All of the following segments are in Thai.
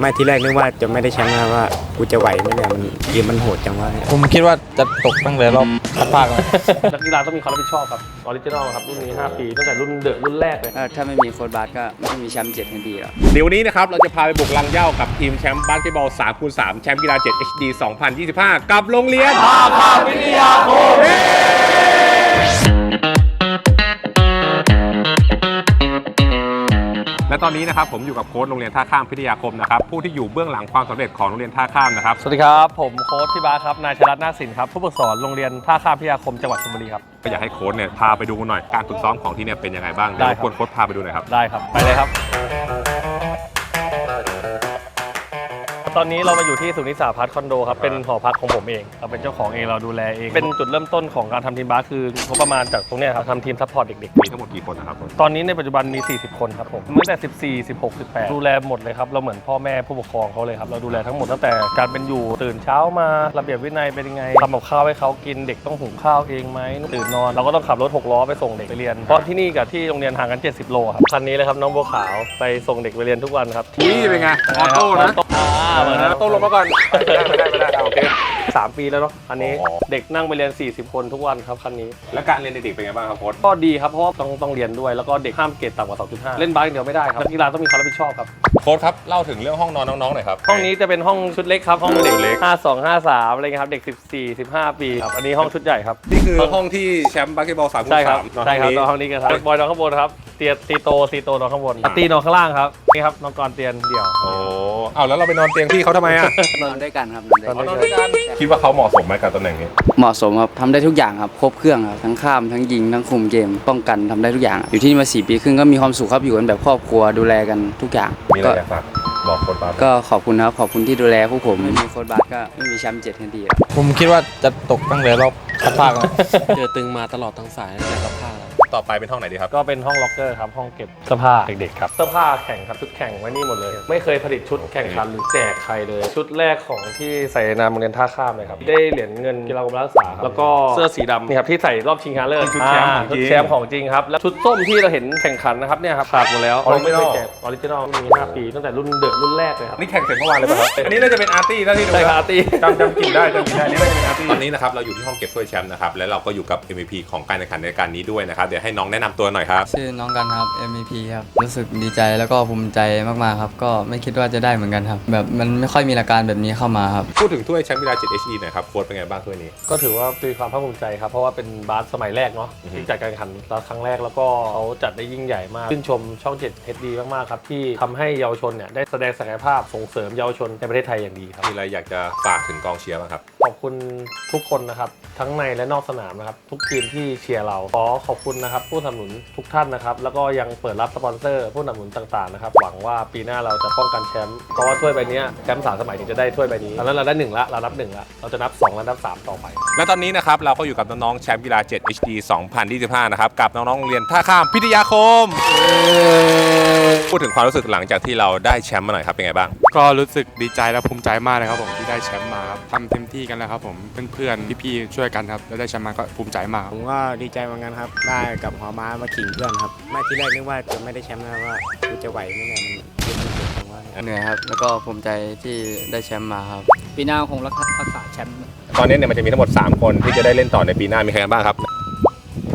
ไม่ที่แรกนึกว่าจะไม่ได้แชมป์นะว่ากูจะไหวไหมเนี่ยมันเกมมันโหดจังวะผมคิดว่าจะตกตั้งแต่รอบคัดภาคแล้วนักกีฬาต้องมีความรับผิดชอบครับออริจินอลครับรุ่นนี้ 5 ปีตั้งแต่รุ่นเดอะรุ่นแรกเลยเอ่อถ้าไม่มีโค้ดบาสก็ไม่มีแชมป์เจ็ดทันทีหรอกเดี๋ยววันนี้นะครับเราจะพาไปบุกลังเหย้ากับทีมแชมป์บาสเกตบอล3คูณ3แชมป์กีฬา 7 HD 2025 กับโรงเรียนท่าข้ามวิทยาคม และตอนนี้นะครับผมอยู่กับโค้ชโรงเรียนท่าข้ามพิทยาคมนะครับผู้ที่อยู่เบื้องหลังความสำเร็จของโรงเรียนท่าข้ามนะครับ สวัสดีครับผมโค้ชพี่บาสครับนายชลัดนาคสินครับผู้ฝึกสอนโรงเรียนท่าข้ามพิทยาคมจังหวัดชลบุรีครับ ก็อยากให้โค้ชเนี่ยพาไปดูหน่อยการฝึกซ้อมของที่เนี่ยเป็นยังไงบ้างได้เดี๋ยวครับ ควรโค้ชพาไปดูหน่อยครับ ได้ครับ ไปเลยครับ ตอนนี้เรามาอยู่ที่สุนิสาพัฒน์คอนโดครับ เป็นหอพักของผมเองเราเป็นเจ้าของเองเราดูแลเอง เป็นจุดเริ่มต้นของการทำทีมบาสคืองบประมาณจากตรงเนี้ยครับทำทีมซัพพอร์ตเด็กๆ มีทั้งหมดกี่คนนะครับตอนนี้ในปัจจุบันมี 40 คนครับผมตั้งแต่ 14 16 18 ดูแลหมดเลยครับ เราเหมือนพ่อแม่ผู้ปกครองเขาเลยครับ เราดูแลทั้งหมดตั้งแต่การเป็นอยู่ตื่นเช้ามาระเบียบวินัยเป็นยังไงทำกับข้าวให้เขากินเด็กต้องหุงข้าวเองไหมตื่นนอนเราก็ต้องขับรถหกล้อไปส่งเด็กไปเรียนเพราะที่นี่กับที่โรงเรียนห่างกัน 70 โลครับคันนี้เลยครับน้องบัวขาวไปส่งเด็กไปเรียนทุกวันครับ นี่เป็นไงออโต้นะ ออโต้ อ่าเหมือนกันออโต้ลงมาก่อนไม่ได้ไม่ได้ไม่ได้โอเคสามปีแล้วเนาะอันนี้อ๋อเด็กนั่งไปเรียน 40 คนทุกวันครับคันนี้ แล้วการเรียนเด็กๆเป็นไงบ้างครับโค้ชก็ดีครับเพราะว่าต้องต้องเรียนด้วยแล้วก็เด็กห้ามเกรดต่ำกว่า 2.5 เล่นบาสอย่างเดียวไม่ได้ครับนักกีฬาต้องมีความรับผิดชอบครับโค้ชครับเล่าถึงเรื่องห้องนอนน้องๆหน่อยครับห้องนี้จะเป็นห้องชุดเล็กครับห้องเด็กเล็ก52 53อะไรเงี้ยครับเด็ก 14 15 ปีครับอันนี้ห้องชุดใหญ่ครับนี่คือห้องที่แชมป์บาสเกตบอลสามคูณใช่ครับสามนอนใช่ครับนห้ออนงห้องนี้นี้กันครับบอยนอนข้างบนครับ เตียตีโตซีโตนอนข้างบนตีนอนข้างล่างครับนี่ครับน้องกรเตียนเดี่ยว โอ้เอาแล้วเราไปนอนเตียงพี่เขาทำไมอะ นอนด้วยกันครับนอนด้วยนอนกันด้วยกันคิดว่าเขาเหมาะสมไหมกับตำแหน่งนี้ เหมาะสมครับทำได้ทุกอย่างครับครบเครื่องครับทั้งข้ามทั้งยิงทั้งคุมเกมป้องกันทำได้ทุกอย่าง อยู่ที่นี่มาสี่ปีครึ่งก็มีความสุขครับอยู่กันแบบครอบครัวดูแลกันทุกอย่างมีอะไรก็อยากฝากบอกโค้ชบาสก็ขอบคุณนะครับขอบคุณที่ดูแลพวกผมไม่มีโค้ดบาสก็ไม่มีแชมป์เจ็ดทันทีหรอกผมคิดว่าจะตกตั้งแต่รอบคัดภาคแล้วเจอตึงมาตลอดทั้งสายตั้งแต่กับผ้าแล้ว ต่อไปเป็นห้องไหนดีครับ ก็เป็นห้องล็อกเกอร์ครับ ห้องเก็บเสื้อผ้าเด็กๆครับ เสื้อผ้าแข่งครับชุดแข่งไว้นี่หมดเลย ไม่เคยผลิตชุดแข่งขันหรือแจกใครเลย ชุดแรกของที่ใส่ในนามโรงเรียนท่าข้ามเลยครับ ได้เหรียญเงินกีฬากรมรักษาครับแล้วก็เสื้อสีดำนี่ครับที่ใส่รอบชิงชนะเลิศชุดแชมป์ของจริง ชุดแชมป์ของจริงครับแล้วชุดส้มที่เราเห็นแข่งขันนะครับเนี่ยครับขาดหมดแล้วเราไม่เคยแจกออริจินอลมี5ปีตั้งแต่รุ่นเดอะรุ่นแรกเลยครับ นี่แข่งเสร็จเมื่อวานเลยป่ะครับ อันนี้น่าจะเป็นอาร์ตี้ถ้าที่ดูใช่ครับอาร์ตี้ จำจำกลิ่นได้จำกลิ่นได้ นี่น่าจะเป็นอาร์ตี้ ตอนนี้นะครับเราอยู่ที่ห้องเก็บถ้วยแชมป์นะครับและเราก็อยู่กับ MVP ของการแข่งขันในการนี้ด้วยนะครับเดี๋ยวให้น้องแนะนำตัวหน่อยครับ ชื่อน้องกันครับ MVP ครับ รู้สึกดีใจแล้วก็ภูมิใจมากๆครับ ก็ไม่คิดว่าจะได้เหมือนกันครับ แบบมันไม่ค่อยมีรายการแบบนี้เข้ามาครับ พูดถึงถ้วยแชมป์กีฬา 7 HD หน่อยครับโค้ชเป็นไงบ้างถ้วยนี้ ก็ถือว่ามีความภาคภูมิใจครับ เพราะว่าเป็นบาสสมัยแรกเนาะอือฮึ ที่จัดการแข่งขันครั้งแรกแล้วก็เขาจัดได้ยิ่งใหญ่มากชื่นชมช่อง 7 HD มากๆครับ ที่ทำให้เยาวชนเนี่ยได้แสดงศักยภาพส่งเสริมเยาวชนในประเทศไทยอย่างดีครับ มีอะไรอยากจะฝากถึงกองเชียร์บ้างครับ ขอบคุณทุกคนนะครับ ทั้งในและนอกสนามนะครับ ทุกทีมที่เชียร์เราขอขอบคุณนะครับผู้สนับสนุนทุกท่านนะครับ แล้วก็ยังเปิดรับสปอนเซอร์ผู้สนับสนุนต่างๆนะครับหวังว่าปีหน้าเราจะป้องกันแชมป์เพราะว่าถ้วยใบเนี้ยแชมป์สามสมัยถึงจะได้ถ้วยใบนี้ตอนนั้นเราได้หนึ่งละเรานับหนึ่งละเราจะนับสองและนับสามต่อไป และตอนนี้นะครับเราก็อยู่กับน้องๆแชมป์กีฬา 7 HD 2025 นะครับกับน้องๆโรงเรียนท่าข้ามพิทยาคม พูดถึงความรู้สึกหลังจากที่เราได้แชมป์มาหน่อยครับเป็นไงบ้าง ก็รู้สึกดีใจและภูมิใจมากเลยครับผมที่ได้แชมป์มาครับทำเต็มที่กันแล้วครับผมเพื่อนๆพี่ๆช่วยกันครับแล้วได้แชมป์มาก็ภูมิใจมากคผรับมก็ดีใจเหมือนกันครับ ได้กับหัวม้ามาขิงเพื่อนครับไม่ที่แรกนึกว่าจะไม่ได้แชมป์นะว่ากูจะไหวไหมเนี่ยมันเกมมันโหดจังวะเหนื่อยครับ แล้วก็ภูมิใจที่ได้แชมป์มาครับ ปีหน้าคงรักษาแชมป์ตอนนี้เนี่ยมันจะมีทั้งหมด 3 คนที่จะได้เล่นต่อในปีหน้ามีใครกันบ้างครับ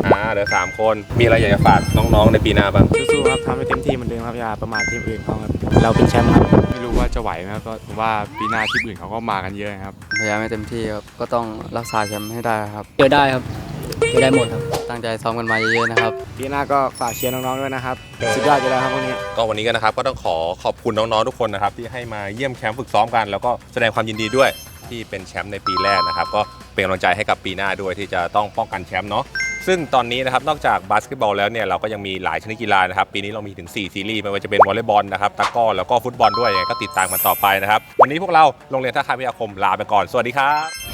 อ่าเหลือสามคนมีอะไรอยากจะฝากน้องๆในปีหน้าบ้างสู้ๆครับทำให้เต็มที่เหมือนเดิมครับอย่าประมาททีมอื่นเขาครับเราเป็นแชมป์ครับไม่รู้ว่าจะไหวไหมครับก็ผมว่าปีหน้าที่อื่นเขาก็มากันเยอะครับพยายามให้เต็มที่ครับก็ต้องรักษาแชมป์ให้ได้ครับเจอได้ครับเจอได้หมดครับ ตั้งใจซ้อมกันมาเยอะๆนะครับ ปีหน้าก็ฝากเชียร์น้องๆด้วยนะครับ สุดยอดอยู่แล้วครับพวกนี้ ก็วันนี้ก็นะครับก็ต้องขอขอบคุณน้องๆทุกคนนะครับที่ให้มาเยี่ยมแคมป์ฝึกซ้อมกัน แล้วก็แสดงความยินดีด้วยที่เป็นแชมป์ในปีแรกนะครับ ก็เป็นกำลังใจให้กับปีหน้าด้วยที่จะต้องป้องกันแชมป์เนาะซึ่งตอนนี้นะครับนอกจากบาสเกตบอลแล้วเนี่ยเราก็ยังมีหลายชนิดกีฬานะครับ ปีนี้เรามีถึง 4 ซีรีส์ไม่ว่าจะเป็นวอลเลย์บอลนะครับตะกร้อแล้วก็ฟุตบอลด้วยยังไงก็ติดตามกันต่อไปนะครับ วันนี้พวกเราโรงเรียนท่าคาวิทยาคมลาไปก่อน สวัสดีครับ